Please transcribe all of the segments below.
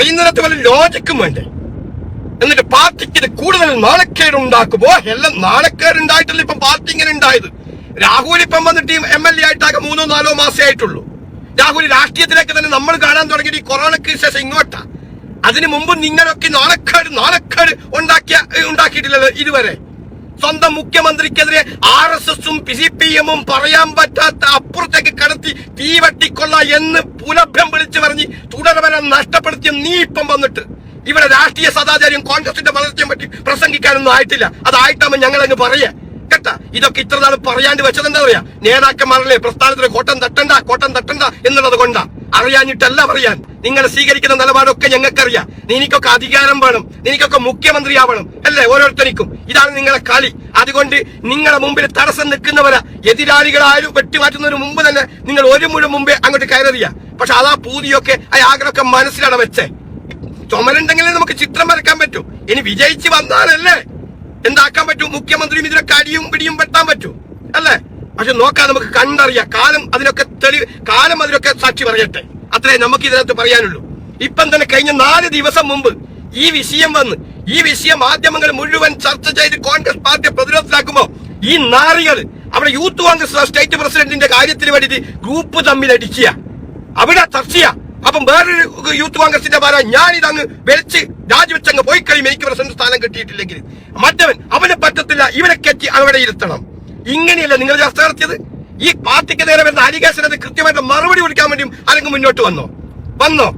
പറയുന്നതിനകത്ത് വല്ല ലോജിക്കും വേണ്ടേ? എന്നിട്ട് പാർട്ടിക്ക് കൂടുതൽ നാണക്കേടുണ്ടാക്കുമ്പോ എല്ലാം നാണക്കേടുണ്ടായിട്ടല്ല ഇപ്പൊ പാർട്ടി ഇങ്ങനെ ഉണ്ടായത്? രാഹുൽ ഇപ്പം വന്നിട്ട് എം എൽ എ ആയിട്ടാകെ മൂന്നോ നാലോ മാസേ ആയിട്ടുള്ളൂ. രാഹുൽ രാഷ്ട്രീയത്തിലേക്ക് തന്നെ നമ്മൾ കാണാൻ തുടങ്ങി ഈ കൊറോണയ്ക്ക് ശേഷം ഇങ്ങോട്ടാ. അതിനു മുമ്പ് നിങ്ങളൊക്കെ നാണക്കേട് നാണക്കേട് ഉണ്ടാക്കിയ ഉണ്ടാക്കിയിട്ടില്ലല്ലോ ഇതുവരെ. സ്വന്തം മുഖ്യമന്ത്രിക്കെതിരെ ആർ എസ് എസും സി പി എമ്മും പറയാൻ പറ്റാത്ത അപ്പുറത്തേക്ക് കടത്തി തീവട്ടിക്കൊള്ള എന്ന് പുലഭ്യം വിളിച്ചു പറഞ്ഞ് തുടർവരം നഷ്ടപ്പെടുത്തിയ നീ ഇപ്പം വന്നിട്ട്. ഇവിടെ രാഷ്ട്രീയ സദാചാര്യം കോൺഗ്രസിന്റെ വളർച്ചയെ പറ്റി പ്രസംഗിക്കാനൊന്നും ആയിട്ടില്ല. അതായിട്ടാകുമ്പോൾ ഞങ്ങൾ അങ്ങ് പറയാ. കേട്ടാ? ഇതൊക്കെ ഇത്ര നാൾ പറയാണ്ട് വെച്ചത് എന്താ പറയാ? നേതാക്കന്മാരല്ലേ പ്രസ്ഥാനത്തിന് കോട്ടം തട്ടണ്ട കോട്ടം തട്ടണ്ട എന്നുള്ളത് കൊണ്ടാ. അറിയാഞ്ഞിട്ടല്ല പറയാൻ. നിങ്ങൾ സ്വീകരിക്കുന്ന നിലപാടൊക്കെ ഞങ്ങൾക്കറിയാം. നിനക്കൊക്കെ അധികാരം വേണം. നിനക്കൊക്കെ മുഖ്യമന്ത്രിയാവണം. അല്ലേ? ഓരോരുത്തർക്കും. ഇതാണ് നിങ്ങളെ കളി. അതുകൊണ്ട് നിങ്ങളുടെ മുമ്പിൽ തടസ്സം നിൽക്കുന്നവര. എതിരാളികളാരും വെട്ടിമാറ്റുന്നതിന് മുമ്പ് തന്നെ നിങ്ങൾ ഒരു മുഴുവൻ മുമ്പേ അങ്ങോട്ട് കയറിയ. പക്ഷെ അതാ പൂതിയൊക്കെ ആ ആഗ്രഹമൊക്കെ മനസ്സിലാണ് വെച്ചേ. ചുമലുണ്ടെങ്കിലേ നമുക്ക് ചിത്രം വരക്കാൻ പറ്റൂ. ഇനി വിജയിച്ച് വന്നാലല്ലേ? എന്താക്കാൻ പറ്റൂ? മുഖ്യമന്ത്രിയും ഇതിനൊക്കെ അടിയും പിടിയും വെട്ടാൻ പറ്റൂ. അല്ലേ? പക്ഷെ നോക്കാൻ നമുക്ക് കണ്ടറിയാം. കാലം അതിനൊക്കെ തെളിവ് കാലം അതിനൊക്കെ സാക്ഷി പറയട്ടെ. അത്രേ നമുക്ക് ഇതിനകത്ത് പറയാനുള്ളൂ. ഇപ്പം തന്നെ കഴിഞ്ഞ നാല് ദിവസം മുമ്പ് ഈ വിഷയം വന്ന് ഈ വിഷയം മാധ്യമങ്ങൾ മുഴുവൻ ചർച്ച ചെയ്ത് കോൺഗ്രസ് പാർട്ടിയെ പ്രതിരോധത്തിലാക്കുമ്പോ ഈ നാറികൾ അവിടെ യൂത്ത് കോൺഗ്രസ് സ്റ്റേറ്റ് പ്രസിഡന്റിന്റെ കാര്യത്തിന് വേണ്ടിയിട്ട് ഗ്രൂപ്പ് തമ്മിൽ അടിക്കുക. അവിടെ ചർച്ചയ അപ്പം വേറൊരു യൂത്ത് കോൺഗ്രസിന്റെ ഭാരം ഞാൻ ഇതങ്ങ് വലിച്ച് രാജിവെച്ചങ്ങ് പോയി കഴിയും എനിക്ക് പ്രസിഡന്റ് സ്ഥാനം കിട്ടിയിട്ടില്ലെങ്കിൽ. മറ്റവൻ അവനെ പറ്റത്തില്ല. ഇവനെ കെറ്റി അവിടെ ഇരുത്തണം. ഇങ്ങനെയല്ല നിങ്ങൾ ചർച്ച നടത്തിയത്? ഈ പാർട്ടിക്ക് നേരെ വരുന്ന അലിഗേഷനത് കൃത്യമായിട്ട് മറുപടി കൊടുക്കാൻ വേണ്ടിയും ആരെങ്കിലും മുന്നോട്ട് വന്നോ? വന്നോ?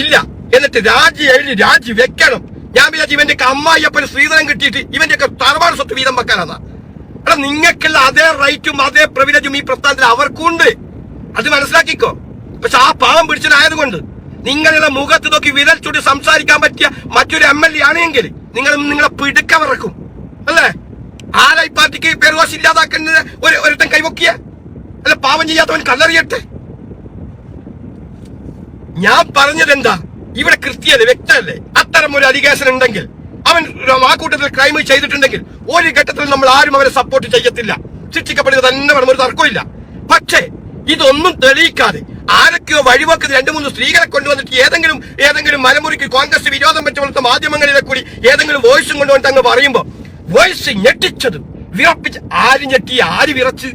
ഇല്ല. എന്നിട്ട് രാജി എഴുതി രാജി വെക്കണം. ഞാൻ വിചാരിച്ചു ഇവന്റെ അമ്മായിയപ്പന് ശ്രീധരൻ കിട്ടിയിട്ട് ഇവന്റെ ഒക്കെ തറവാട് സ്വത്ത് വീതം വെക്കാനാണ് എടാ നിങ്ങൾക്കുള്ള അതേ റൈറ്റും അതേ പ്രിവിലേജും ഈ പ്രസ്ഥാനത്തിൽ അവർക്കുണ്ട്. അത് മനസ്സിലാക്കിക്കോ. പക്ഷെ ആ പാവം പിടിച്ചതായതുകൊണ്ട് നിങ്ങളുടെ മുഖത്ത് നോക്കി വിരൽ ചൂണ്ടി സംസാരിക്കാൻ പറ്റിയ മറ്റൊരു എം എൽ എ ആണെങ്കിൽ നിങ്ങൾ നിങ്ങളെ പിടുക്കമിറക്കും അല്ലേ? ആരായി പാർട്ടിക്ക് പേരുവാശി ഇല്ലാതാക്കുന്നത്? ഒരു ഒരുത്തൻ കൈവക്കിയ? അല്ല പാവം ചെയ്യാത്തവൻ കല്ലെറിയട്ടെ? ഞാൻ പറഞ്ഞത് എന്താ ഇവിടെ കൃത്യല്ലേ വ്യക്തമല്ലേ? അത്തരം ഒരു അലിഗേഷൻ ഉണ്ടെങ്കിൽ അവൻ ആ കൂട്ടത്തിൽ ക്രൈം ചെയ്തിട്ടുണ്ടെങ്കിൽ ഒരു ഘട്ടത്തിൽ നമ്മൾ ആരും അവരെ സപ്പോർട്ട് ചെയ്യത്തില്ല. ശിക്ഷിക്കപ്പെടുക തന്നെ വേണം ഒരു തർക്കമില്ല പക്ഷേ ഇതൊന്നും തെളിയിക്കാതെ ആരൊക്കെയോ വഴിവെക്കുന്ന രണ്ടു മൂന്ന് സ്ത്രീകളെ കൊണ്ടുവന്നിട്ട് ഏതെങ്കിലും ഏതെങ്കിലും മലമുറിക്ക് കോൺഗ്രസ് വിരോധം വെച്ച പോലത്തെ മാധ്യമങ്ങളിലെ കൂടി ഏതെങ്കിലും വോയിസും കൊണ്ടുവന്നിട്ട് അങ്ങ് പറയുമ്പോ വോയിസ് ഞെട്ടിച്ചത് വിറപ്പിച്ച് ആര് ഞെട്ടി ആര് വിറച്ച്.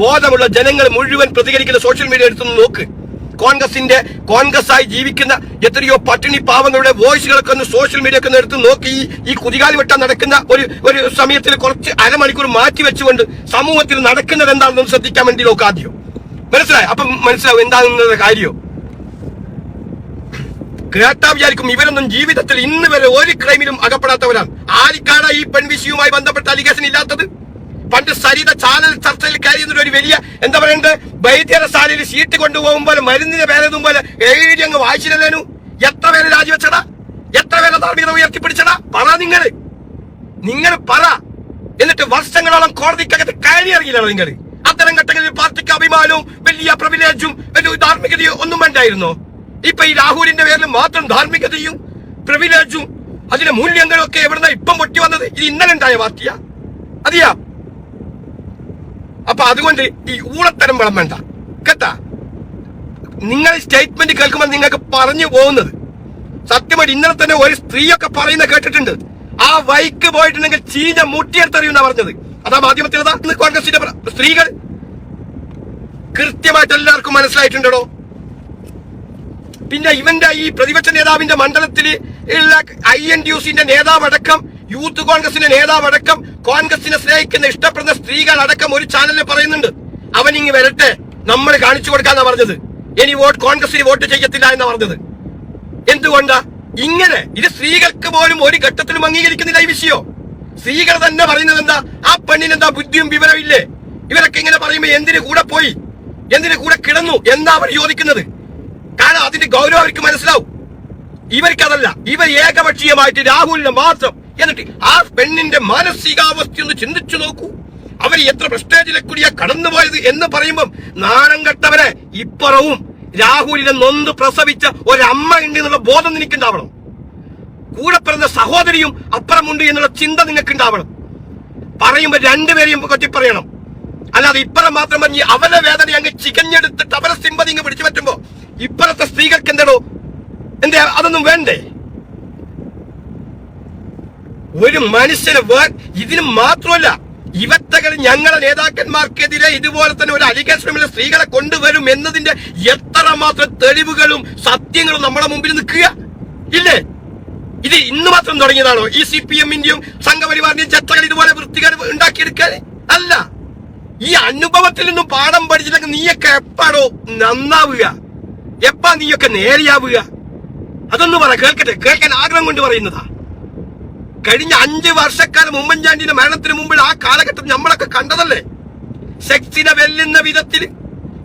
ബോധമുള്ള ജനങ്ങൾ മുഴുവൻ പ്രതികരിക്കുന്ന സോഷ്യൽ മീഡിയ എടുത്തു നോക്ക്. കോൺഗ്രസിന്റെ കോൺഗ്രസ് ആയി ജീവിക്കുന്ന എത്രയോ പട്ടിണി പാവങ്ങളുടെ വോയിസുകളൊക്കെ ഒന്ന് സോഷ്യൽ മീഡിയ ഒക്കെ എടുത്ത് നോക്കി. ഈ കുതികാലി വെട്ടാൻ നടക്കുന്ന ഒരു ഒരു സമയത്തിൽ കുറച്ച് അരമണിക്കൂർ മാറ്റി വെച്ചുകൊണ്ട് സമൂഹത്തിൽ നടക്കുന്നത് എന്താണെന്ന് ശ്രദ്ധിക്കാൻ വേണ്ടി നോക്ക് ആദ്യം. മനസ്സിലായി? അപ്പം മനസ്സിലാവും എന്താണെന്നത് കാര്യം കേട്ടാ വിചാരിക്കും ഇവരൊന്നും ജീവിതത്തിൽ ഇന്ന് വരെ ഒരു ക്രൈമിലും അകപ്പെടാത്തവരാണ്. ആരിക്കാണ് ഈ പെൺവിഷയവുമായി ബന്ധപ്പെട്ട അലിഗേഷൻ ഇല്ലാത്തത്? പണ്ട് സരിത ചാനൽ ചർച്ചയിൽ കയറിയുന്ന ഒരു വലിയ എന്താ പറയണ്ടത് വൈദ്യരശാലയിൽ സീറ്റ് കൊണ്ടുപോകുമ്പോൾ മരുന്നിനെ പേരെതും പോലെ എഴുതി അങ്ങ് വായിച്ചില്ലല്ലേനു എത്ര പേര് രാജിവെച്ചടാ? എത്ര പേരെ ധാർമ്മികത ഉയർത്തിപ്പിടിച്ചടാ? പറ നിങ്ങൾ നിങ്ങൾ പറ. എന്നിട്ട് വർഷങ്ങളോളം കോടതിക്കകത്ത് കയറി ഇറങ്ങിയില്ലല്ലോ നിങ്ങൾ അത്തരം ഘട്ടങ്ങളിൽ പാർട്ടിക്ക് അഭിമാനവും വലിയ പ്രിവിലേജും വലിയ ധാർമ്മികതയും ഒന്നും വേണ്ടായിരുന്നോ ഇപ്പൊ ഈ രാഹുലിന്റെ പേരിൽ മാത്രം ധാർമ്മികതയും പ്രിവിലേജും അതിന്റെ മൂല്യങ്ങളും ഒക്കെ എവിടുന്ന ഇപ്പം പൊട്ടി വന്നത്? ഇത് ഇന്നലെ ഉണ്ടായ പാർട്ടിയാ അതിയാ. അപ്പൊ അതുകൊണ്ട് ഈ ഊളത്തരം വിളമ്പണ്ട കേട്ടാ? നിങ്ങൾ സ്റ്റേറ്റ്മെന്റ് കേൾക്കുമ്പോൾ നിങ്ങൾക്ക് പറഞ്ഞു പോകുന്നത്. സത്യമായിട്ട് ഇന്നലെ തന്നെ ഒരു സ്ത്രീയൊക്കെ പറയുന്ന കേട്ടിട്ടുണ്ട്. ആ വൈക്ക് പോയിട്ടുണ്ടെങ്കിൽ ചീഞ്ഞ മുട്ടിയെടുത്തറിയുന്ന പറഞ്ഞത്. അതാ ഇന്ന് കോൺഗ്രസിന്റെ സ്ത്രീകൾ കൃത്യമായിട്ട് എല്ലാവർക്കും മനസ്സിലായിട്ടുണ്ടോ പിന്നെ ഇവന്റെ ഈ പ്രതിപക്ഷ നേതാവിന്റെ മണ്ഡലത്തിൽ ഉള്ള ഐ എൻ ഡി യുസിന്റെ നേതാവടക്കം യൂത്ത് കോൺഗ്രസിന്റെ നേതാവടക്കം കോൺഗ്രസിനെ സ്നേഹിക്കുന്ന ഇഷ്ടപ്പെടുന്ന സ്ത്രീകൾ അടക്കം ഒരു ചാനലിൽ പറയുന്നുണ്ട്. അവൻ ഇങ്ങ് വരട്ടെ നമ്മൾ കാണിച്ചു കൊടുക്കാന്നാ പറഞ്ഞത്. ഇനി വോട്ട് കോൺഗ്രസിന് വോട്ട് ചെയ്യത്തില്ല എന്നാ പറഞ്ഞത്. എന്തുകൊണ്ടാ? ഇങ്ങനെ ഇത് സ്ത്രീകൾക്ക് പോലും ഒരു ഘട്ടത്തിലും അംഗീകരിക്കുന്നില്ല ഈ വിഷയോ. സ്ത്രീകൾ തന്നെ പറയുന്നത് എന്താ? ആ പെണ്ണിന് എന്താ ബുദ്ധിയും വിവരമില്ലേ ഇവരൊക്കെ ഇങ്ങനെ പറയുമ്പോ എന്തിനു കൂടെ പോയി? എന്തിനു കൂടെ കിടന്നു? എന്നാ അവർ ചോദിക്കുന്നത്? കാരണം അതിന്റെ ഗൗരവം അവർക്ക് മനസ്സിലാവും. ഇവർക്കതല്ല ഇവർ ഏകപക്ഷീയമായിട്ട് രാഹുലിനെ മാത്രം. എന്നിട്ട് ആ പെണ്ണിന്റെ മാനസികാവസ്ഥ ഒന്ന് ചിന്തിച്ചു നോക്കൂ. അവർ എത്ര പ്രസ്റ്റേജിലെ കൂടിയാ കടന്നുപോയത് എന്ന് പറയുമ്പം നാണം കെട്ടവരെ ഇപ്പുറവും രാഹുലിനെ നൊന്ത് പ്രസവിച്ച ഒരമ്മ ഉണ്ട് എന്നുള്ള ബോധം നിനക്കുണ്ടാവണം. കൂടെ പിറന്ന സഹോദരിയും അപ്പുറമുണ്ട് എന്നുള്ള ചിന്ത നിങ്ങൾക്ക് ഉണ്ടാവണം പറയുമ്പോ രണ്ടുപേരെയും കൊച്ചി പറയണം. അല്ലാതെ ഇപ്പുറം മാത്രം പറഞ്ഞ് അവരുടെ വേദന അങ്ങ് ചികഞ്ഞെടുത്തിട്ട് അവരെ സിമ്പതി ഇങ്ങ് പിടിച്ചു പറ്റുമ്പോ എന്താണോ എന്തേ അതൊന്നും വേണ്ടേ? ഒരു മനുഷ്യന് ഇതിന് മാത്രമല്ല ഇവറ്റകൾ ഞങ്ങളെ നേതാക്കന്മാർക്കെതിരെ ഇതുപോലെ തന്നെ ഒരു അലിഗേഷനുമില്ല സ്ത്രീകളെ കൊണ്ടുവരും എന്നതിന്റെ എത്രമാത്രം തെളിവുകളും സത്യങ്ങളും നമ്മുടെ മുമ്പിൽ നിൽക്കുക? ഇല്ലേ? ഇത് ഇന്ന് മാത്രം തുടങ്ങിയതാണോ? ഈ സി പി എമ്മിന്റെയും സംഘപരിവാറിന്റെയും ചർച്ചകൾ ഇതുപോലെ വൃത്തികൾ ഉണ്ടാക്കിയെടുക്കാൻ? അല്ല. ഈ അനുഭവത്തിൽ നിന്നും പാഠം പഠിച്ചില്ലെങ്കിൽ നീയൊക്കെ എപ്പാടോ നന്നാവുക. എപ്പാ നീയൊക്കെ നേരെയാവുക? അതൊന്ന് പറ കേൾക്കട്ടെ കേൾക്കാൻ ആഗ്രഹം കൊണ്ട് പറയുന്നതാ. കഴിഞ്ഞ അഞ്ച് വർഷക്കാലം ഉമ്മൻചാണ്ടിന്റെ മരണത്തിന് മുമ്പിൽ ആ കാലഘട്ടം നമ്മളൊക്കെ കണ്ടതല്ലേ? സെക്സിനെ വെല്ലുന്ന വിധത്തിൽ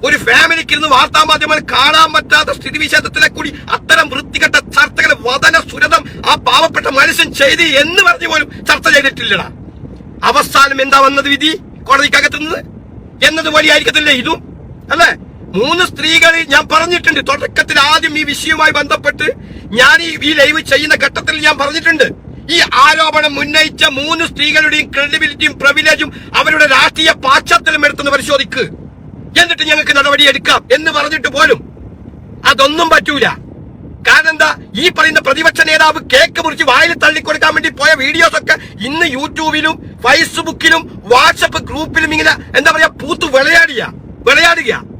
ഒരു ഫാമിലിക്ക് ഇരുന്ന് വാർത്താ മാധ്യമങ്ങൾ കാണാൻ പറ്റാത്ത സ്ഥിതിവിശേഷത്തിലെ കൂടി അത്തരം വൃത്തികെട്ട ചർച്ചകൾ വതന സുരതം ആ പാവപ്പെട്ട മനുഷ്യൻ ചെയ്ത് എന്ന് പറഞ്ഞു പോലും ചർച്ച ചെയ്തിട്ടില്ലടാ. അവസാനം എന്താ വന്നത് വിധി? കോടതിക്കകത്തുന്നത് എന്നതുപോലെ ആയിരിക്കത്തില്ലേ ഇതും? അല്ലേ? മൂന്ന് സ്ത്രീകൾ ഞാൻ പറഞ്ഞിട്ടുണ്ട്. തുടക്കത്തിൽ ആദ്യം ഈ വിഷയവുമായി ബന്ധപ്പെട്ട് ഞാൻ ഈ ലൈവ് ചെയ്യുന്ന ഘട്ടത്തിൽ ഞാൻ പറഞ്ഞിട്ടുണ്ട്. ഈ ആരോപണം ഉന്നയിച്ച മൂന്ന് സ്ത്രീകളുടെയും ക്രെഡിബിലിറ്റിയും പ്രിവിലേജും അവരുടെ രാഷ്ട്രീയ പാശ്ചാത്തലം എടുത്തെന്ന് പരിശോധിക്ക്. എന്നിട്ട് ഞങ്ങൾക്ക് നടപടി എടുക്കാം എന്ന് പറഞ്ഞിട്ട് പോലും അതൊന്നും പറ്റൂല. കാരണം എന്താ? ഈ പറയുന്ന പ്രതിപക്ഷ നേതാവ് കേക്ക് മുറിച്ച് വായിൽ തള്ളിക്കൊടുക്കാൻ വേണ്ടി പോയ വീഡിയോസ് ഒക്കെ ഇന്ന് യൂട്യൂബിലും ഫേസ്ബുക്കിലും വാട്സപ്പ് ഗ്രൂപ്പിലും ഇങ്ങനെ എന്താ പറയാ പൂത്ത് വിളയാടിയ. വിളയാടുക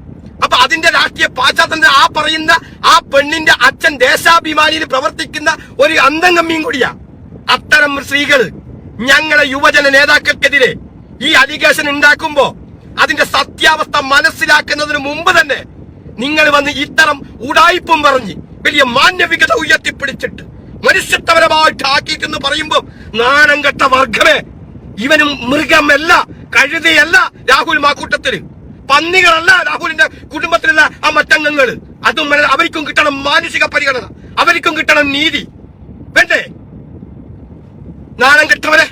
അപ്പൊ അതിന്റെ രാഷ്ട്രീയ പാശ്ചാത്തലത്തിൽ ആ പറയുന്ന ആ പെണ്ണിന്റെ അച്ഛൻ ദേശാഭിമാനിയിൽ പ്രവർത്തിക്കുന്ന ഒരു അന്തംഗമ്മിയും കൂടിയാ. അത്തരം സ്ത്രീകൾ ഞങ്ങളെ യുവജന നേതാക്കൾക്കെതിരെ ഈ അലിഗേഷൻ ഉണ്ടാക്കുമ്പോ അതിന്റെ സത്യാവസ്ഥ മനസ്സിലാക്കുന്നതിന് മുമ്പ് തന്നെ നിങ്ങൾ വന്ന് ഇത്തരം ഉടായിപ്പും പറഞ്ഞ് വലിയ മാന്യവികത ഉയർത്തിപ്പിടിച്ചിട്ട് മനുഷ്യത്വപരമായിട്ട് ആക്കിയിട്ടെന്ന് പറയുമ്പോ നാണം കെട്ട വർഗമേ. ഇവനും മൃഗമല്ല കഴുതയല്ല രാഹുൽ മാക്കൂട്ടത്തിൽ. പന്നികളല്ല രാഹുലിന്റെ കുടുംബത്തിലുള്ള ആ മറ്റംഗങ്ങൾ. അതും അവർക്കും കിട്ടണം മാനുഷിക പരിഗണന. അവർക്കും കിട്ടണം നീതി. വേണ്ടേ? നാണം കെട്ടവരെ.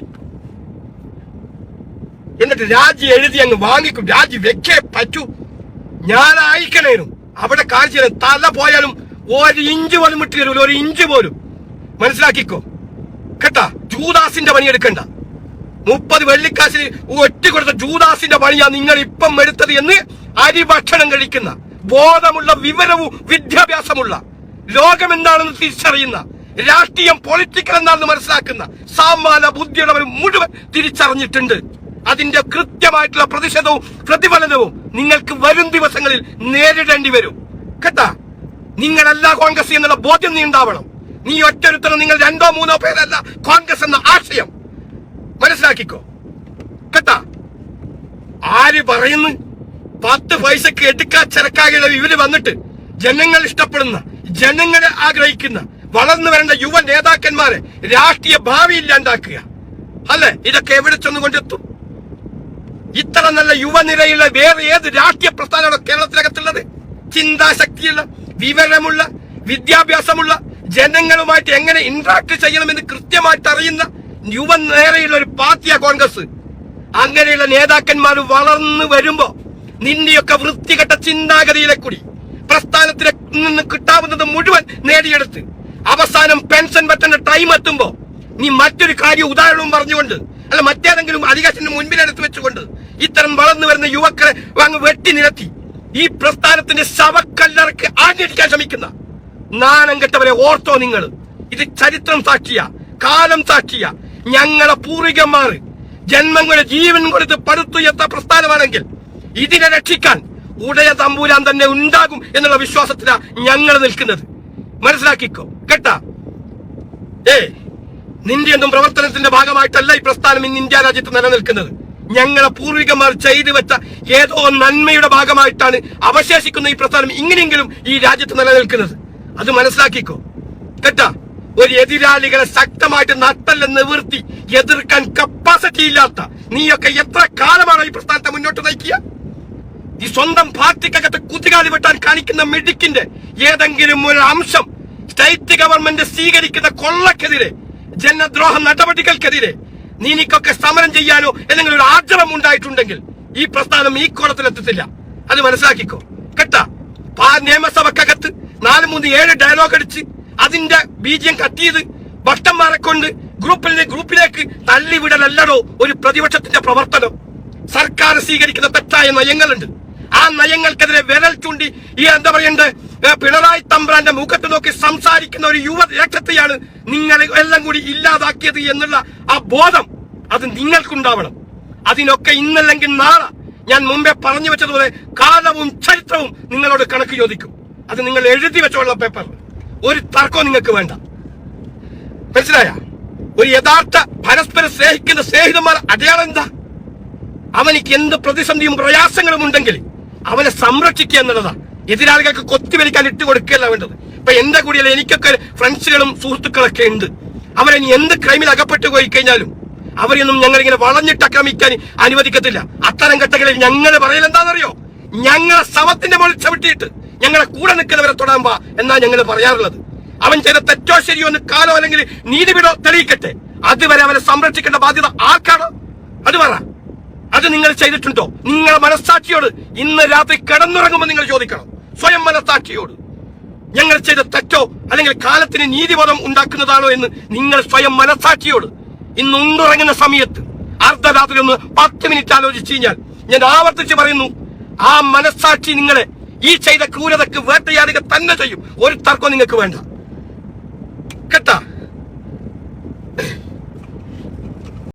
എന്നിട്ട് രാജി എഴുതി അങ്ങ് വാങ്ങിക്കും. രാജി വെക്കേ പറ്റൂ. ഞാൻ അയക്കണേനും അവിടെ തരാം തല പോയാലും ഒരു ഇഞ്ച് പോലും വിട്ടു ഒരു ഇഞ്ച് പോലും. മനസ്സിലാക്കിക്കോ. കേട്ടാ? ജൂദാസിന്റെ പണി എടുക്കണ്ട മുപ്പത് വെള്ളിക്കാശിന് ഒറ്റ കൊടുത്ത ജൂദാസിന്റെ പണിയാ നിങ്ങൾ ഇപ്പം എടുത്തത് എന്ന് അരി ഭക്ഷണം കഴിക്കുന്ന ബോധമുള്ള വിവരവും വിദ്യാഭ്യാസമുള്ള ലോകം എന്താണെന്ന് തിരിച്ചറിയുന്ന രാഷ്ട്രീയം പൊളിറ്റിക്കൽ എന്താണെന്ന് മനസ്സിലാക്കുന്ന സാമാന ബുദ്ധിയുള്ളവർ മുഴുവൻ തിരിച്ചറിഞ്ഞിട്ടുണ്ട്. അതിന്റെ കൃത്യമായിട്ടുള്ള പ്രതിഷേധവും പ്രതിഫലനവും നിങ്ങൾക്ക് വരും ദിവസങ്ങളിൽ നേരിടേണ്ടി വരും. കേട്ടാ? നിങ്ങളല്ല കോൺഗ്രസ് എന്നുള്ള ബോധ്യം നീ ഉണ്ടാവണം. നീ ഒറ്റൊരുത്തരം നിങ്ങൾ രണ്ടോ മൂന്നോ പേരല്ല കോൺഗ്രസ് എന്ന ആശയം. മനസ്സിലാക്കിക്കോ. കേട്ടാ. ആര് പറയുന്നു? പത്ത് പൈസക്ക് എടുക്കാ ചെറുക്കാകെ ഇവർ വന്നിട്ട് ജനങ്ങൾ ഇഷ്ടപ്പെടുന്ന ജനങ്ങളെ ആഗ്രഹിക്കുന്ന വളർന്നു വരേണ്ട യുവ നേതാക്കന്മാരെ രാഷ്ട്രീയ ഭാവി ഇല്ലാണ്ടാക്കുക. അല്ലെ? ഇതൊക്കെ എവിടെ ചെന്ന് കൊണ്ടെത്തും? ഇത്ര നല്ല യുവനിരയുള്ള വേറെ ഏത് രാഷ്ട്രീയ പ്രസ്ഥാനമാണോ കേരളത്തിനകത്തുള്ളത്? ചിന്താശക്തിയുള്ള വിവരമുള്ള വിദ്യാഭ്യാസമുള്ള ജനങ്ങളുമായിട്ട് എങ്ങനെ ഇന്ററാക്ട് ചെയ്യണമെന്ന് കൃത്യമായിട്ട് അറിയുന്ന യുവനേരെയുള്ള ഒരു പാർട്ടിയാ കോൺഗ്രസ്. അങ്ങനെയുള്ള നേതാക്കന്മാർ വളർന്നു വരുമ്പോ നിന്റെയൊക്കെ വൃത്തികെട്ട ചിന്താഗതിയിലെ കൂടി പ്രസ്ഥാനത്തിലെ നിന്ന് കിട്ടാവുന്നത് മുഴുവൻ നേടിയെടുത്ത് അവസാനം പെൻഷൻ പറ്റുന്ന ടൈം എത്തുമ്പോ നീ മറ്റൊരു കാര്യം ഉദാഹരണവും പറഞ്ഞുകൊണ്ട് അല്ല മറ്റേതെങ്കിലും അധികാരത്തിന്റെ മുൻപിലെടുത്ത് വെച്ചുകൊണ്ട് ഇത്തരം വളർന്നു വരുന്ന യുവക്കളെ അങ്ങ് വെട്ടി നിരത്തി ഈ പ്രസ്ഥാനത്തിന്റെ ശവക്കല്ലറക്ക് ആഞ്ഞടിക്കാൻ ശ്രമിക്കുന്ന നാണം കെട്ടവരെ ഓർത്തോ നിങ്ങൾ. ഇത് ചരിത്രം സാക്ഷിയ കാലം സാക്ഷിയ. ഞങ്ങളെ പൂർവികന്മാർ ജന്മങ്ങളുടെ ജീവൻ കൊടുത്ത് പടുത്തുയർത്ത പ്രസ്ഥാനമാണെങ്കിൽ ഇതിനെ രക്ഷിക്കാൻ ഉടയ തമ്പൂരാൻ തന്നെ ഉണ്ടാകും എന്നുള്ള വിശ്വാസത്തിലാണ് ഞങ്ങൾ നിൽക്കുന്നത്. മനസ്സിലാക്കിക്കോ? കേട്ടാ? ഏ നിന്റെ ഒന്നും പ്രവർത്തനത്തിന്റെ ഭാഗമായിട്ടല്ല ഈ പ്രസ്ഥാനം ഇന്ന് ഇന്ത്യ രാജ്യത്ത് നിലനിൽക്കുന്നത്. ഞങ്ങളെ പൂർവികന്മാർ ചെയ്തു വെച്ച ഏതോ നന്മയുടെ ഭാഗമായിട്ടാണ് അവശേഷിക്കുന്ന ഈ പ്രസ്ഥാനം ഇങ്ങനെയെങ്കിലും ഈ രാജ്യത്ത് നിലനിൽക്കുന്നത്. അത് മനസ്സിലാക്കിക്കോ? കേട്ടാ? ഒരു എതിരാളികളെ ശക്തമായിട്ട് നട്ടല്ല നിവർത്തി എതിർക്കാൻ കപ്പാസിറ്റി ഇല്ലാത്ത നീയൊക്കെ എത്ര കാലമാണ് ഈ പ്രസ്ഥാനത്തെ മുന്നോട്ട് നയിക്കുക? ഈ സ്വന്തം പാർട്ടിക്കകത്ത് കുതികാലി വെട്ടാൻ കാണിക്കുന്ന മെഡിക്കിന്റെ ഏതെങ്കിലും ഒരു അംശം സ്റ്റേറ്റ് ഗവൺമെന്റ് സ്വീകരിക്കുന്ന കൊള്ളക്കെതിരെ ജനദ്രോഹ നടപടികൾക്കെതിരെ നീനിക്കൊക്കെ സമരം ചെയ്യാനോ എന്തെങ്കിലും ഒരു ആർജവം ഉണ്ടായിട്ടുണ്ടെങ്കിൽ ഈ പ്രസ്ഥാനം ഈ കോണത്തിലെത്തത്തില്ല അത് മനസ്സിലാക്കിക്കോ. കേട്ടാ? നിയമസഭക്കകത്ത് നാല് മൂന്ന് ഏഴ് ഡയലോഗ് അടിച്ച് അതിന്റെ ബീജം കത്തിയത് ഭക്തന്മാരെ കൊണ്ട് ഗ്രൂപ്പിൽ നിന്ന് ഗ്രൂപ്പിലേക്ക് തള്ളിവിടലല്ലടോ ഒരു പ്രതിപക്ഷത്തിന്റെ പ്രവർത്തനം. സർക്കാർ സ്വീകരിക്കുന്ന തെറ്റായ നയങ്ങളുണ്ട്. ആ നയങ്ങൾക്കെതിരെ വിരൽ ചൂണ്ടി ഈ എന്താ പറയണ്ടത് ഏ, പിണറായി തമ്പ്രാന്റെ മുഖത്ത് നോക്കി സംസാരിക്കുന്ന ഒരു യുവ രക്ഷത്തെയാണ് നിങ്ങൾ എല്ലാം കൂടി ഇല്ലാതാക്കിയത് എന്നുള്ള ആ ബോധം അത് നിങ്ങൾക്കുണ്ടാവണം. അതിനൊക്കെ ഇന്നല്ലെങ്കിൽ നാളെ ഞാൻ മുമ്പേ പറഞ്ഞു വെച്ചതുപോലെ കാലവും ചരിത്രവും നിങ്ങളോട് കണക്ക് ചോദിക്കും. അത് നിങ്ങൾ എഴുതി വെച്ചോളാം പേപ്പറിൽ. ഒരു തർക്കവും നിങ്ങൾക്ക് വേണ്ട. മനസ്സിലായ? ഒരു യഥാർത്ഥ പരസ്പരം സ്നേഹിക്കുന്ന സ്നേഹിതന്മാർ അടയാളം എന്താ? അവനിക്ക് എന്ത് പ്രതിസന്ധിയും പ്രയാസങ്ങളും ഉണ്ടെങ്കിൽ അവനെ സംരക്ഷിക്കുക എന്നുള്ളതാ. എതിരാളികൾക്ക് കൊത്തിവലിക്കാൻ ഇട്ട് കൊടുക്കുകയല്ല വേണ്ടത്. ഇപ്പൊ എന്റെ കൂടിയല്ല എനിക്കൊക്കെ ഫ്രണ്ട്സുകളും സുഹൃത്തുക്കളൊക്കെ ഉണ്ട്. അവരെ എന്ത് ക്രൈമിൽ അകപ്പെട്ടു പോയി കഴിഞ്ഞാലും അവരെയൊന്നും ഞങ്ങൾ ഇങ്ങനെ വളഞ്ഞിട്ട് ആക്രമിക്കാൻ അനുവദിക്കത്തില്ല. അത്തരം ഘട്ടങ്ങളിൽ ഞങ്ങൾ പറയൽ എന്താണെന്നറിയോ? ഞങ്ങളെ ശവത്തിന്റെ മുകളിൽ ചവിട്ടിയിട്ട് ഞങ്ങളെ കൂടെ നിൽക്കുന്നവരെ തൊടാൻ വാ എന്നാ ഞങ്ങൾ പറയാറുള്ളത്. അവൻ ചെയ്ത തെറ്റോ ശരിയോ എന്ന് കാലോ അല്ലെങ്കിൽ നീതിപീഠോ തെളിയിക്കട്ടെ. അതുവരെ അവനെ സംരക്ഷിക്കേണ്ട ബാധ്യത ആർക്കാണ്? അത് പറ. അത് നിങ്ങൾ ചെയ്തിട്ടുണ്ടോ? നിങ്ങളുടെ മനസ്സാക്ഷിയോട് ഇന്ന് രാത്രി കിടന്നുറങ്ങുമ്പോൾ നിങ്ങൾ ചോദിക്കണം. സ്വയം മനസ്സാക്ഷിയോട്. ഞങ്ങൾ ചെയ്ത തെറ്റോ അല്ലെങ്കിൽ കാലത്തിന് നീതിബോധം ഉണ്ടാക്കുന്നതാണോ എന്ന് നിങ്ങൾ സ്വയം മനസ്സാക്ഷിയോട്. ഇന്ന് ഉണ്ടുറങ്ങുന്ന സമയത്ത് അർദ്ധരാത്രി ഒന്ന് പത്ത് മിനിറ്റ് ആലോചിച്ച് കഴിഞ്ഞാൽ ഞാൻ ആവർത്തിച്ച് പറയുന്നു ആ മനസ്സാക്ഷി നിങ്ങളെ ഈ ചെയ്ത ക്രൂരതക്ക് വേട്ടയാടുക തന്നെ ചെയ്യും. ഒരു തർക്കവും നിങ്ങൾക്ക് വേണ്ട. കേട്ടാ?